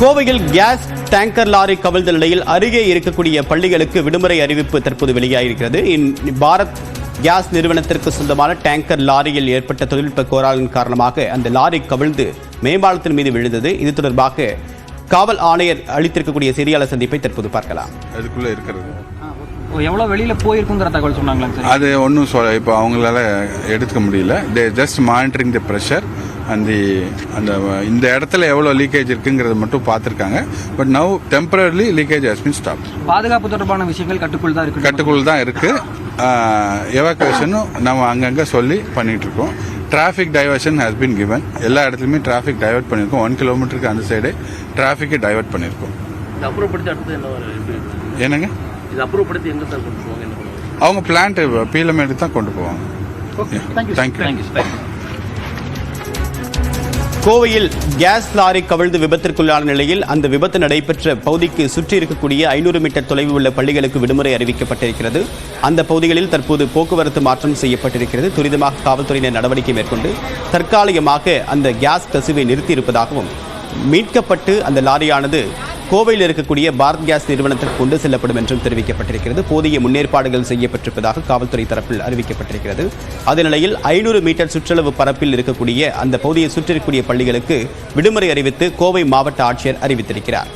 கோவையில் case tanker lorry கவிழ்ந்த நிலையில் அருகே இருக்கக்கூடிய பள்ளிகளுக்கு விடுமுறை அறிவிப்பு தற்போது வெளியாகியிருக்கிறது இன்- பாரத் கேஸ் நிறுவனத்திற்கு சொந்தமான டேங்கர் லாரியில் ஏற்பட்ட தொழில்நுட்ப கோளாறின் காரணமாக அந்த லாரி கவிழ்ந்து மேம்பாலத்தின் மீது விழுந்தது. இது தொடர்பாக காவல் ஆணையர் அளித்திருக்கக்கூடிய செய்தியாளர் சந்திப்பை தற்போது பார்க்கலாம். அதுக்குள்ள இருக்கிறது. ஓ, எவ்வளவு வெளியில போயிருக்குங்கிற தகவல் சொன்னாங்களா சார்? அது ஒன்றும் சொல்ல இப்போ அவங்களால எடுத்துக்க முடியல. They just monitoring the pressure அந்த அந்த இந்த இடத்துல எவ்வளோ லீக்கேஜ் இருக்குங்கிறத மட்டும் பார்த்துருக்காங்க. But now temporarily leakage has been stop பாதுகாப்பு தொடர்பான விஷயங்கள் கட்டுக்குள் தான் இருக்கு. கட்டுக்குள் தான் இருக்கு. எவாக்குவேஷனும் நம்ம அங்கங்கே சொல்லி பண்ணிட்டு இருக்கோம். Traffic diversion has been given. எல்லா இடத்துலையுமே டிராஃபிக் டைவர்ட் பண்ணியிருக்கோம் ஒன் கிலோமீட்டருக்கு அந்த சைடு டிராஃபிக்கை டைவர்ட் பண்ணியிருக்கோம்? என்னங்க? இது அப்புறப்படுத்தி எங்க சார் கொண்டு போவாங்க? என்ன பண்ணுவாங்க? அவங்க பிளான்ட் பீலமேடு தான் கொண்டு போவாங்க. தேங்க்யூ கோவையில் கேஸ் லாரி கவிழ்ந்து விபத்திற்குள்ளான நிலையில் அந்த விபத்து நடைபெற்ற பகுதிக்கு சுற்றி இருக்கக்கூடிய ஐநூறு மீட்டர் தொலைவில் உள்ள பள்ளிகளுக்கு விடுமுறை அறிவிக்கப்பட்டிருக்கிறது. அந்த பகுதிகளில் தற்போது போக்குவரத்து மாற்றம் செய்யப்பட்டிருக்கிறது. துரிதமாக காவல்துறையினர் நடவடிக்கை மேற்கொண்டு தற்காலிகமாக அந்த கேஸ் கசிவை நிறுத்தியிருப்பதாகவும் மீட்கப்பட்டு அந்த லாரியானது கோவையில் இருக்கக்கூடிய பாரத் கேஸ் நிறுவனத்திற்கு கொண்டு செல்லப்படும் என்றும் தெரிவிக்கப்பட்டிருக்கிறது. போதிய முன்னேற்பாடுகள் செய்யப்பட்டிருப்பதாக காவல்துறை தரப்பில் அறிவிக்கப்பட்டிருக்கிறது. அதே நிலையில் ஐநூறு மீட்டர் சுற்றளவு பரப்பில் இருக்கக்கூடிய அந்த பகுதியை சுற்றிருக்கக்கூடிய பள்ளிகளுக்கு விடுமுறை அறிவித்து கோவை மாவட்ட ஆட்சியர் அறிவித்திருக்கிறார்.